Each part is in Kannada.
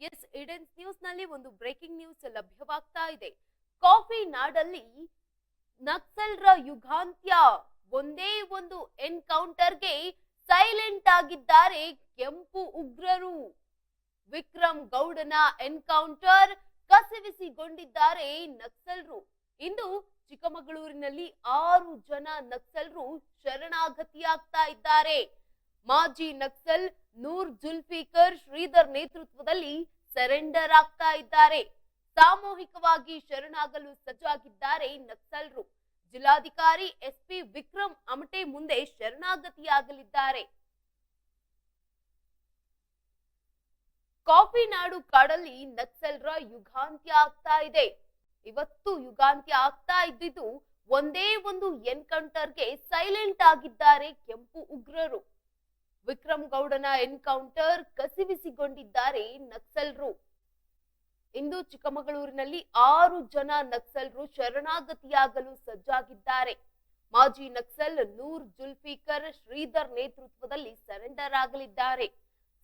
ಎಸ್ ಇಡೆನ್ಸ್ ನ್ಯೂಸ್ನಲ್ಲಿ ಒಂದು ಬ್ರೇಕಿಂಗ್ ನ್ಯೂಸ್ ಲಭ್ಯವಾಗ್ತಾ ಇದೆ. ಕಾಫಿ ನಾಡಲ್ಲಿ ನಕ್ಸಲ್ರ ಯುಗಾಂತ್ಯ ಒಂದೇ ಒಂದು ಎನ್ಕೌಂಟರ್ಗೆ ಸೈಲೆಂಟ್ ಆಗಿದ್ದಾರೆ ಕೆಂಪು ಉಗ್ರರು. ವಿಕ್ರಮ್ ಗೌಡನ ಎನ್ಕೌಂಟರ್ ಕಸಿವಿಸಿಗೊಂಡಿದ್ದಾರೆ ನಕ್ಸಲ್ರು. ಇಂದು ಚಿಕ್ಕಮಗಳೂರಿನಲ್ಲಿ ಆರು ಜನ ನಕ್ಸಲ್ರು ಶರಣಾಗತಿಯಾಗ್ತಾ ಇದ್ದಾರೆ. ಮಾಜಿ ನಕ್ಸಲ್ ನೂರ್ ಜುಲ್ಫಿಕರ್ ಶ್ರೀಧರ್ ನೇತೃತ್ವದಲ್ಲಿ ಸರೆಂಡರ್ ಆಗ್ತಾ ಇದ್ದಾರೆ. ಸಾಮೂಹಿಕವಾಗಿ ಶರಣಾಗಲು ಸಜ್ಜಾಗಿದ್ದಾರೆ ನಕ್ಸಲ್ರು. ಜಿಲ್ಲಾಧಿಕಾರಿ ಎಸ್ಪಿ ವಿಕ್ರಮ್ ಅಮಟೆ ಮುಂದೆ ಶರಣಾಗತಿಯಾಗಲಿದ್ದಾರೆ. ಕಾಫಿ ನಾಡು ಕಾಡಲ್ಲಿ ನಕ್ಸಲ್ರ ಯುಗಾಂತ್ಯ ಆಗ್ತಾ ಇದೆ. ಇವತ್ತು ಯುಗಾಂತ್ಯ ಆಗ್ತಾ ಇದ್ದಿದ್ದು ಒಂದೇ ಒಂದು ಎನ್ಕೌಂಟರ್ಗೆ ಸೈಲೆಂಟ್ ಆಗಿದ್ದಾರೆ ಕೆಂಪು ಉಗ್ರರು. ವಿಕ್ರಮ್ ಗೌಡನ ಎನ್ಕೌಂಟರ್ ಕಸಿವಿಸಿಗೊಂಡಿದ್ದಾರೆ ನಕ್ಸಲ್ರು. ಇಂದು ಚಿಕ್ಕಮಗಳೂರಿನಲ್ಲಿ ಆರು ಜನ ನಕ್ಸಲ್ರು ಶರಣಾಗತಿಯಾಗಲು ಸಜ್ಜಾಗಿದ್ದಾರೆ. ಮಾಜಿ ನಕ್ಸಲ್ ನೂರ್ ಜುಲ್ಫಿಕರ್ ಶ್ರೀಧರ್ ನೇತೃತ್ವದಲ್ಲಿ ಸರೆಂಡರ್ ಆಗಲಿದ್ದಾರೆ.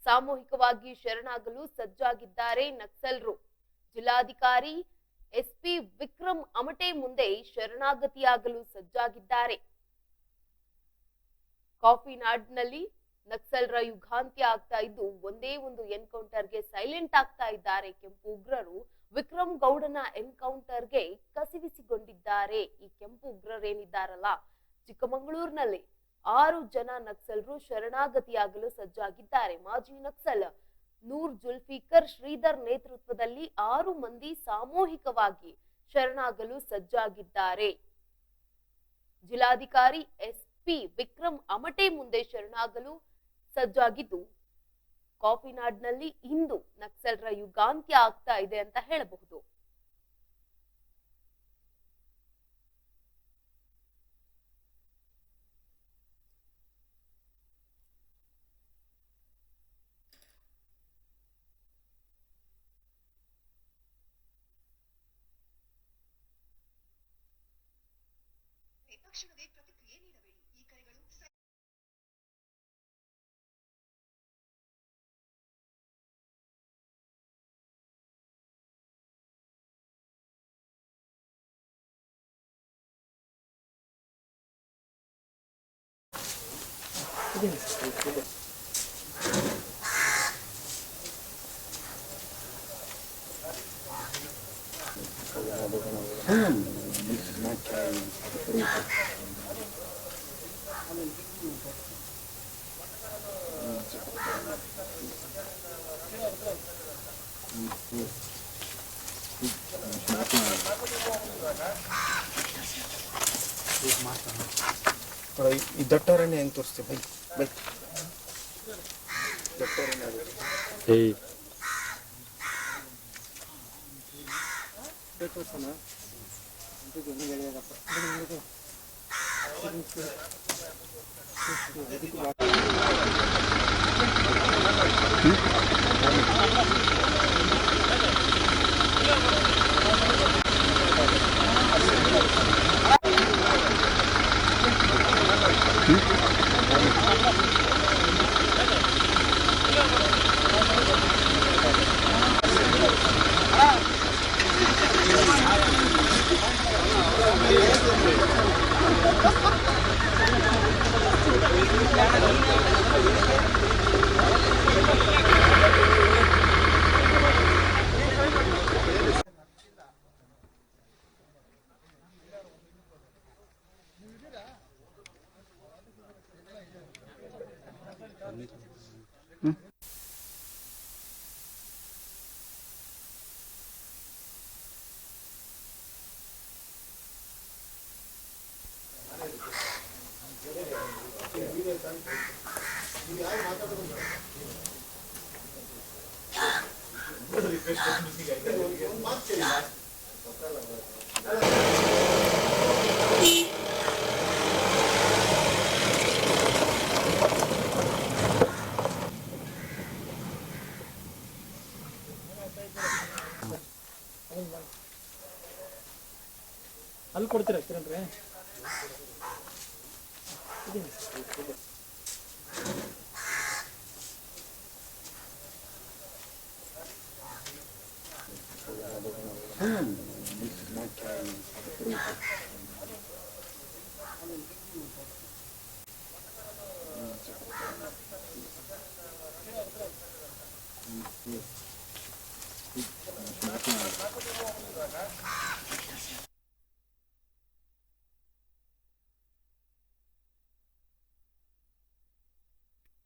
ಸಾಮೂಹಿಕವಾಗಿ ಶರಣಾಗಲು ಸಜ್ಜಾಗಿದ್ದಾರೆ ನಕ್ಸಲ್ರು. ಜಿಲ್ಲಾಧಿಕಾರಿ ಎಸ್ಪಿ ವಿಕ್ರಮ್ ಅಮಟೆ ಮುಂದೆ ಶರಣಾಗತಿಯಾಗಲು ಸಜ್ಜಾಗಿದ್ದಾರೆ. ಕಾಫಿ ನಾಡ್ನಲ್ಲಿ ನಕ್ಸಲ್ರ ಯುಗಾಂತ್ಯ ಆಗ್ತಾ ಇದ್ದು ಒಂದೇ ಒಂದು ಎನ್ಕೌಂಟರ್ಗೆ ಸೈಲೆಂಟ್ ಆಗ್ತಾ ಇದ್ದಾರೆ ಕೆಂಪು ಉಗ್ರರು. ವಿಕ್ರಮ್ ಗೌಡನ ಎನ್ಕೌಂಟರ್ಗೆ ಕಸಿವಿಸಿಗೊಂಡಿದ್ದಾರೆ ಈ ಕೆಂಪು ಉಗ್ರರೇನಿದ್ದಾರಲ್ಲ? ಚಿಕ್ಕಮಗಳೂರಿನಲ್ಲಿ ಆರು ಜನ ನಕ್ಸಲ್ರು ಶರಣಾಗತಿಯಾಗಲು ಸಜ್ಜಾಗಿದ್ದಾರೆ. ಮಾಜಿ ನಕ್ಸಲ್ ನೂರ್ ಜುಲ್ಫಿಕರ್ ಶ್ರೀಧರ್ ನೇತೃತ್ವದಲ್ಲಿ ಆರು ಮಂದಿ ಸಾಮೂಹಿಕವಾಗಿ ಶರಣಾಗಲು ಸಜ್ಜಾಗಿದ್ದಾರೆ. ಜಿಲ್ಲಾಧಿಕಾರಿ ಎಸ್ಪಿ ವಿಕ್ರಮ್ ಅಮಟೆ ಮುಂದೆ ಶರಣಾಗಲು ಸಜ್ಜಾಗಿದ್ದು. ಕಾಫಿನಾಡ್ನಲ್ಲಿ ಇಂದು ನಕ್ಸಲರ ಯುಗಾಂತ್ಯ ಆಗ್ತಾ ಇದೆ ಅಂತ ಹೇಳಬಹುದು. ತಕ್ಷಣವೇ ನೋಡು, ಈ- ಈ ದೊಡ್ಡವರನ್ನೇ ಹೆಂಗೆ ತೋರಿಸ್ತೀವಿ ಬೈ ಬೈ ದೊಡ್ಡವರನ್ನೇ ಅದು. ಏಯ್ ಬೈ ತೋರ್ಸೋಣ? ಇದು ಹೆಂಗೆ ಎಳೆಯೋದಪ್ಪ? ಇದು ಹಿಂಗೆ ಇದು. ಅಲ್ಲಿ ಕೊಡ್ತೀರಾ ಸಿಲಿಂಡ್ರಿ ಹ್ಞೂ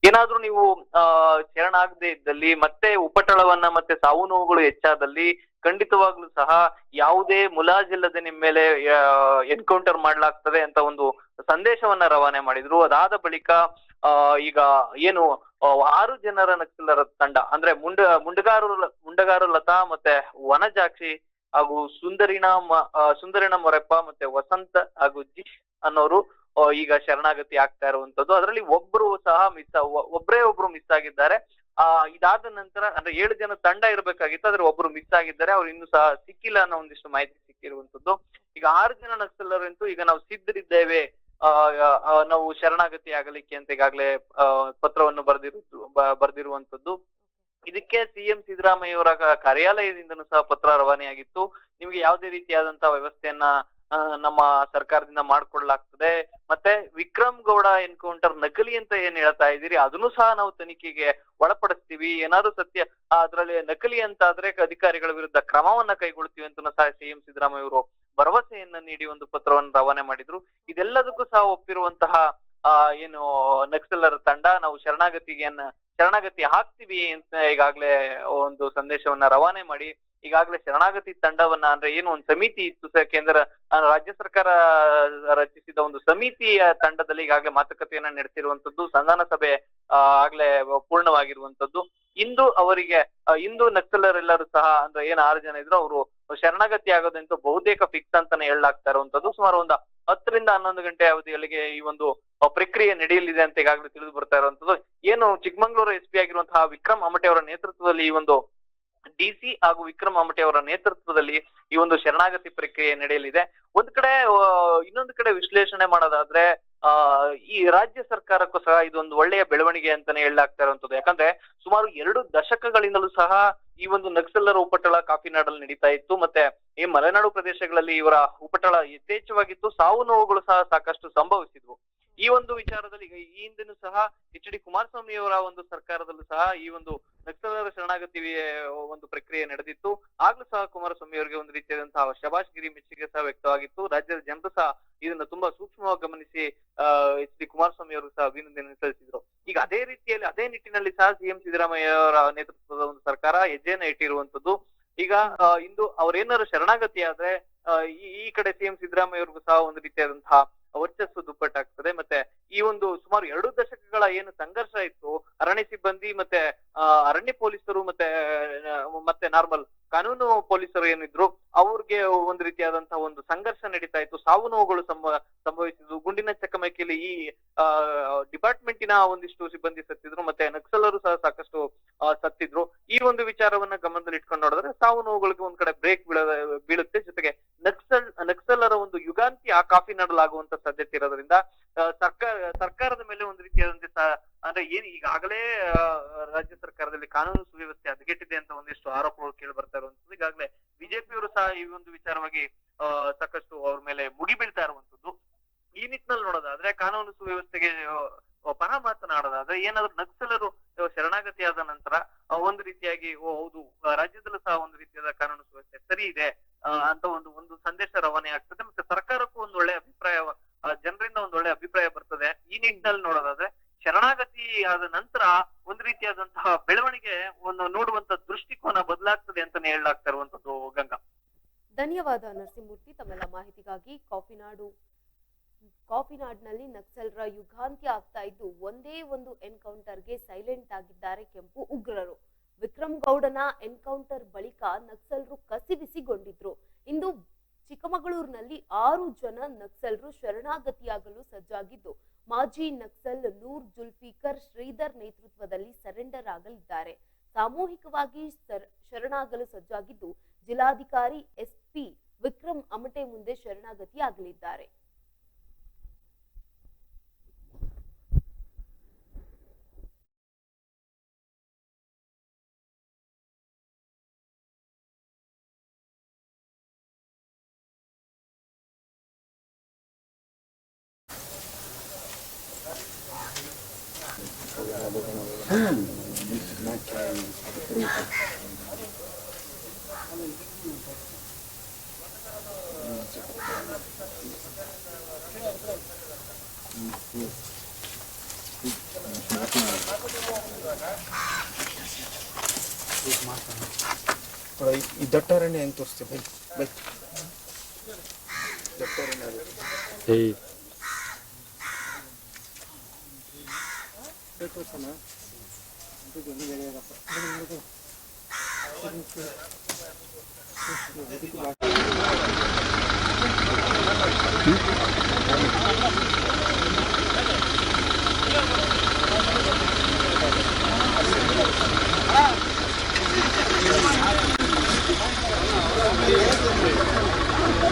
ಏನಾದ್ರೂ ನೀವು ಶರಣಾಗದೆ ಇದ್ದಲ್ಲಿ ಮತ್ತೆ ಉಪಟಳವನ್ನ ಮತ್ತೆ ಸಾವು ನೋವುಗಳು ಹೆಚ್ಚಾದಲ್ಲಿ ಖಂಡಿತವಾಗ್ಲೂ ಸಹ ಯಾವುದೇ ಮುಲಾಜಿಲ್ಲದೆ ನಿಮ್ ಮೇಲೆ ಎನ್ಕೌಂಟರ್ ಮಾಡ್ಲಾಗ್ತದೆ ಅಂತ ಒಂದು ಸಂದೇಶವನ್ನ ರವಾನೆ ಮಾಡಿದ್ರು. ಅದಾದ ಬಳಿಕ ಈಗ ಏನು ಆರು ಜನರ ನಕ್ಸಲರ ತಂಡ ಅಂದ್ರೆ ಮುಂಡ ಮುಂಡಗಾರು ಮುಂಡಗಾರು ಲತಾ ಮತ್ತೆ ವನಜಾಕ್ಷಿ ಹಾಗೂ ಆ, ಸುಂದರಿನ ಮೊರೆಪ್ಪ ಮತ್ತೆ ವಸಂತ ಹಾಗೂ ಜಿಶ್ ಅನ್ನೋರು ಈಗ ಶರಣಾಗತಿ ಆಗ್ತಾ ಇರುವಂತದ್ದು. ಅದರಲ್ಲಿ ಒಬ್ರು ಸಹ ಮಿಸ್ ಒಬ್ರೇ ಒಬ್ರು ಮಿಸ್ ಆಗಿದ್ದಾರೆ. ಆ, ಇದಾದ ನಂತರ, ಅಂದ್ರೆ ಏಳು ಜನ ತಂಡ ಇರಬೇಕಾಗಿತ್ತು ಆದ್ರೆ ಒಬ್ರು ಮಿಸ್ ಆಗಿದ್ದಾರೆ. ಅವ್ರು ಇನ್ನೂ ಸಹ ಸಿಕ್ಕಿಲ್ಲ ಅನ್ನೋ ಒಂದಿಷ್ಟು ಮಾಹಿತಿ ಸಿಕ್ಕಿರುವಂತದ್ದು. ಈಗ ಆರು ಜನ ನಕ್ಸಲರಂತೂ ಈಗ ನಾವು ಸಿದ್ಧರಿದ್ದೇವೆ. ಆ ನಾವು ಶರಣಾಗತಿ ಆಗಲಿಕ್ಕೆ ಅಂತ ಈಗಾಗಲೇ ಪತ್ರವನ್ನು ಬರೆದಿರು ಬರೆದಿರುವಂತದ್ದು. ಇದಕ್ಕೆ ಸಿಎಂ ಸಿದ್ದರಾಮಯ್ಯ ಅವರ ಕಾರ್ಯಾಲಯದಿಂದನೂ ಸಹ ಪತ್ರ ರವಾನೆಯಾಗಿತ್ತು. ನಿಮ್ಗೆ ಯಾವುದೇ ರೀತಿಯಾದಂತಹ ವ್ಯವಸ್ಥೆಯನ್ನ ನಮ್ಮ ಸರ್ಕಾರದಿಂದ ಮಾಡ್ಕೊಳ್ಳಲಾಗ್ತದೆ ಮತ್ತೆ ವಿಕ್ರಮ್ ಗೌಡ ಎನ್ಕೌಂಟರ್ ನಕಲಿ ಅಂತ ಏನ್ ಹೇಳ್ತಾ ಇದ್ದೀರಿ? ಅದನ್ನು ಸಹ ನಾವು ತನಿಖೆಗೆ ಒಳಪಡಿಸ್ತೀವಿ. ಏನಾದ್ರು ಸತ್ಯ ಅದರಲ್ಲಿ ನಕಲಿ ಅಂತ ಆದ್ರೆ ಅಧಿಕಾರಿಗಳ ವಿರುದ್ಧ ಕ್ರಮವನ್ನ ಕೈಗೊಳ್ತೀವಿ ಅಂತ ಸಹ ಸಿಎಂ ಸಿದ್ದರಾಮಯ್ಯ ಅವರು ಭರವಸೆಯನ್ನ ನೀಡಿ ಒಂದು ಪತ್ರವನ್ನು ರವಾನೆ ಮಾಡಿದ್ರು. ಇದೆಲ್ಲದಕ್ಕೂ ಸಹ ಒಪ್ಪಿರುವಂತಹ ಏನು ನಕ್ಸಲರ ತಂಡ, ನಾವು ಶರಣಾಗತಿಗೆಯನ್ನ ಶರಣಾಗತಿ ಹಾಕ್ತಿವಿ ಅಂತ ಈಗಾಗ್ಲೇ ಒಂದು ಸಂದೇಶವನ್ನ ರವಾನೆ ಮಾಡಿ ಈಗಾಗಲೇ ಶರಣಾಗತಿ ತಂಡವನ್ನ ಅಂದ್ರೆ ಏನು ಒಂದು ಸಮಿತಿ ಇತ್ತು ಸರ್, ಕೇಂದ್ರ ರಾಜ್ಯ ಸರ್ಕಾರ ರಚಿಸಿದ ಒಂದು ಸಮಿತಿಯ ತಂಡದಲ್ಲಿ ಈಗಾಗಲೇ ಮಾತುಕತೆಯನ್ನ ನಡೆಸಿರುವಂತದ್ದು, ಸಂಧಾನ ಸಭೆ ಆಗ್ಲೇ ಪೂರ್ಣವಾಗಿರುವಂತದ್ದು. ಇಂದು ಅವರಿಗೆ ಇಂದು ನಕ್ಸಲರೆಲ್ಲರೂ ಸಹ ಅಂದ್ರೆ ಏನ್ ಆರು ಜನ ಇದ್ರು, ಅವರು ಶರಣಾಗತಿ ಆಗೋದಂತ ಬಹುತೇಕ ಫಿಕ್ಸ್ ಅಂತಾನೆ ಹೇಳಲಾಗ್ತಾ ಇರುವಂತದ್ದು. ಸುಮಾರು ಒಂದು ಹತ್ತರಿಂದ ಹನ್ನೊಂದು ಗಂಟೆ ಅವಧಿಯೊಳಗೆ ಈ ಒಂದು ಪ್ರಕ್ರಿಯೆ ನಡೆಯಲಿದೆ ಅಂತ ಈಗಾಗಲೇ ತಿಳಿದು ಬರ್ತಾ ಇರುವಂತದ್ದು. ಏನು ಚಿಕ್ಕಮಂಗ್ಳೂರು ಎಸ್ ಪಿ ಆಗಿರುವಂತಹ ವಿಕ್ರಮ್ ಅಮಟೆ ಅವರ ನೇತೃತ್ವದಲ್ಲಿ ಈ ಒಂದು ಡಿಸಿ ಹಾಗೂ ವಿಕ್ರಮ್ ಅವರ ನೇತೃತ್ವದಲ್ಲಿ ಈ ಒಂದು ಶರಣಾಗತಿ ಪ್ರಕ್ರಿಯೆ ನಡೆಯಲಿದೆ. ಒಂದ್ ಕಡೆ ಇನ್ನೊಂದು ಕಡೆ ವಿಶ್ಲೇಷಣೆ ಮಾಡೋದಾದ್ರೆ, ಆ, ಈ ರಾಜ್ಯ ಸರ್ಕಾರಕ್ಕೂ ಸಹ ಇದೊಂದು ಒಳ್ಳೆಯ ಬೆಳವಣಿಗೆ ಅಂತಾನೆ ಹೇಳಲಾಗ್ತಾ ಇರುವಂತದ್ದು ಯಾಕಂದ್ರೆ, ಸುಮಾರು ಎರಡು ದಶಕಗಳಿಂದಲೂ ಸಹ ಈ ಒಂದು ನಕ್ಸಲರ ಉಪಟಳ ಕಾಫಿನಾಡಲ್ಲಿ ನಡೀತಾ ಇತ್ತು. ಮತ್ತೆ ಈ ಮಲೆನಾಡು ಪ್ರದೇಶಗಳಲ್ಲಿ ಇವರ ಉಪಟಳ ಯಥೇಚ್ಛವಾಗಿತ್ತು. ಸಾವು ನೋವುಗಳು ಸಹ ಸಾಕಷ್ಟು ಸಂಭವಿಸಿದ್ವು. ಈ ಒಂದು ವಿಚಾರದಲ್ಲಿ ಈಗ ಈ ಹಿಂದೆನೂ ಸಹ ಎಚ್ ಡಿ ಕುಮಾರಸ್ವಾಮಿ ಅವರ ಒಂದು ಸರ್ಕಾರದಲ್ಲೂ ಸಹ ಈ ಒಂದು ನಕ್ಸಲರ ಶರಣಾಗತಿ ಒಂದು ಪ್ರಕ್ರಿಯೆ ನಡೆದಿತ್ತು. ಆಗ್ಲೂ ಸಹ ಕುಮಾರಸ್ವಾಮಿ ಅವರಿಗೆ ಒಂದು ರೀತಿಯಾದಂತಹ ಶಬಾಷ್ಗಿರಿ ಮೆಚ್ಚುಗೆ ಸಹ ವ್ಯಕ್ತವಾಗಿತ್ತು. ರಾಜ್ಯದ ಜನರು ಸಹ ಇದನ್ನ ತುಂಬಾ ಸೂಕ್ಷ್ಮವಾಗಿ ಗಮನಿಸಿ ಎಚ್ ಡಿ ಕುಮಾರಸ್ವಾಮಿ ಅವರು ಸಹ ಅಭಿನಂದನೆ ಸಲ್ಲಿಸಿದ್ರು. ಈಗ ಅದೇ ರೀತಿಯಲ್ಲಿ ಅದೇ ನಿಟ್ಟಿನಲ್ಲಿ ಸಹ ಸಿಎಂ ಸಿದ್ದರಾಮಯ್ಯ ಅವರ ನೇತೃತ್ವದ ಒಂದು ಸರ್ಕಾರ ಹೆಜ್ಜೆಯನ್ನ ಇಟ್ಟಿರುವಂತದ್ದು ಈಗ ಇಂದು ಅವ್ರೇನಾದ್ರು ಶರಣಾಗತಿ ಆದ್ರೆ ಈ ಕಡೆ ಸಿಎಂ ಸಿದ್ದರಾಮಯ್ಯ ಅವ್ರಿಗೂ ಸಹ ಒಂದು ರೀತಿಯಾದಂತಹ ವರ್ಚಸ್ಸು ದುಪ್ಪಟ್ಟಾಗ್ತದೆ. ಮತ್ತೆ ಈ ಒಂದು ಸುಮಾರು ಎರಡು ದಶಕಗಳ ಏನು ಸಂಘರ್ಷ ಇತ್ತು, ಅರಣ್ಯ ಸಿಬ್ಬಂದಿ ಮತ್ತೆ ಅರಣ್ಯ ಪೊಲೀಸರು ಮತ್ತೆ ಮತ್ತೆ ನಾರ್ಮಲ್ ಕಾನೂನು ಪೊಲೀಸರು ಏನಿದ್ರು, ಅವ್ರಿಗೆ ಒಂದು ರೀತಿಯಾದಂತಹ ಒಂದು ಸಂಘರ್ಷ ನಡೀತಾ ಇತ್ತು. ಸಾವು ನೋವುಗಳು ಸಂಭ ಸಂಭವಿಸಿದ್ವು. ಗುಂಡಿನ ಚಕಮಕಿಯಲ್ಲಿ ಈ ಡಿಪಾರ್ಟ್ಮೆಂಟಿನ ಒಂದಿಷ್ಟು ಸಿಬ್ಬಂದಿ ಸತ್ತಿದ್ರು. ಮತ್ತೆ ನಕ್ಸಲರು ಸಹ ಸಾಕಷ್ಟು ಸತ್ತಿದ್ರು. ಈ ಒಂದು ವಿಚಾರವನ್ನ ಗಮನದಲ್ಲಿ ಇಟ್ಕೊಂಡು ನೋಡಿದ್ರೆ ಸಾವು ನೋವುಗಳಿಗೆ ಒಂದ್ ಕಡೆ ಬ್ರೇಕ್ ಬೀಳ ಬೀಳುತ್ತೆ. ಜೊತೆಗೆ ನಕ್ಸಲ್ ನಕ್ಸಲರ ಒಂದು ಯುಗಾಂತಿ ಆ ಕಾಫಿ ನಡಲಾಗುವಂತ ಸಾಧ್ಯತೆ ಇರೋದ್ರಿಂದ ಸರ್ಕಾರ, ಸರ್ಕಾರದ ಮೇಲೆ ಒಂದು ರೀತಿಯಾದಂತೆ ಅಂದ್ರೆ ಏನ್ ಈಗಾಗಲೇ ರಾಜ್ಯ ಸರ್ಕಾರದಲ್ಲಿ ಕಾನೂನು ಸುವ್ಯವಸ್ಥೆ ಹದಗೆಟ್ಟಿದೆ ಅಂತ ಒಂದಿಷ್ಟು ಆರೋಪಗಳು ಕೇಳಿ ಬರ್ತಾ ಇರುವಂತದ್ದು ಈಗಾಗಲೇ ಬಿಜೆಪಿಯವರು ಸಹ ಈ ಒಂದು ವಿಚಾರವಾಗಿ ಸಾಕಷ್ಟು ಅವ್ರ ಮೇಲೆ ಮುಗಿ ಬೀಳ್ತಾ ಇರುವಂತದ್ದು ಈ ನಿಟ್ಟಿನಲ್ಲಿ ನೋಡೋದಾದ್ರೆ ಕಾನೂನು ಸುವ್ಯವಸ್ಥೆಗೆ ಪರ ಮಾತನಾಡೋದಾದ್ರೆ ಏನಾದ್ರು ನಕ್ಸಲರು ಶರಣಾಗತಿ ಆದ ನಂತರ ಒಂದು ರೀತಿಯಾಗಿ, ಓ, ಹೌದು ರಾಜ್ಯದಲ್ಲೂ ಸಹ ಒಂದು ರೀತಿಯಾದ ಕಾನೂನು ಸುವ್ಯವಸ್ಥೆ ಸರಿ ಇದೆ ಅಂತ ಒಂದು ಒಂದು ಸಂದೇಶ ರವಾನೆ ಆಗ್ತದೆ ಮತ್ತೆ ಸರ್ಕಾರಕ್ಕೂ ಒಂದು ಒಳ್ಳೆ ಅಭಿಪ್ರಾಯ ಜನರಿಂದ ಒಂದು ಒಳ್ಳೆ ಅಭಿಪ್ರಾಯ ಬರ್ತದೆ. ಈ ನಿಟ್ಟಿನಲ್ಲಿ ನೋಡೋದಾದ್ರೆ, ಶರಣಾಗತಿ ಆದ ನಂತರ ಒಂದು ರೀತಿಯಾದಂತಹ ಬೆಳವಣಿಗೆ ಒಂದು ನೋಡುವಂತ ದೃಷ್ಟಿಕೋನ ಬದಲಾಗ್ತದೆ ಅಂತಾನೆ ಹೇಳಲಾಗ್ತಾ ಇರುವಂತದ್ದು ಗಂಗಾ. ಧನ್ಯವಾದ ನರಸಿಂಹಮೂರ್ತಿ, ತಮ್ಮೆಲ್ಲ ಮಾಹಿತಿಗಾಗಿ ಕಾಫಿನಾಡು. ಕಾಫಿನಾಡ್ನಲ್ಲಿ ನಕ್ಸಲರ ಯುಗಾಂತ್ಯ ಆಗ್ತಾ ಇದ್ದು ಒಂದೇ ಒಂದು ಎನ್ಕೌಂಟರ್ಗೆ ಸೈಲೆಂಟ್ ಆಗಿದ್ದಾರೆ ಕೆಂಪು ಉಗ್ರರು. ವಿಕ್ರಮ್ ಗೌಡನ ಎನ್ಕೌಂಟರ್ ಬಳಿಕ ನಕ್ಸಲರು ಕಸಿವಿಸಿಗೊಂಡಿದ್ರು. ಇಂದು ಚಿಕ್ಕಮಗಳೂರಿನಲ್ಲಿ ಆರು ಜನ ನಕ್ಸಲರು ಶರಣಾಗತಿಯಾಗಲು ಸಜ್ಜಾಗಿದ್ದು, ಮಾಜಿ ನಕ್ಸಲ್ ನೂರ್ ಜುಲ್ಫಿಕರ್ ಶ್ರೀಧರ್ ನೇತೃತ್ವದಲ್ಲಿ ಸರೆಂಡರ್ ಆಗಲಿದ್ದಾರೆ. ಸಾಮೂಹಿಕವಾಗಿ ಶರಣಾಗಲು ಸಜ್ಜಾಗಿದ್ದು, ಜಿಲ್ಲಾಧಿಕಾರಿ ಎಸ್ಪಿ ವಿಕ್ರಮ್ ಅಮಟೆ ಮುಂದೆ ಶರಣಾಗತಿ ಆಗಲಿದ್ದಾರೆ ಈ ದಟ್ಟಾರಣ್ಯ ಹೆಂಗೆ ತೋರಿಸ್ತೀವಿ ಬೈ ಬೈ ದಟ್ಟಾರಣ್ಯ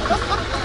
Ha ha ha!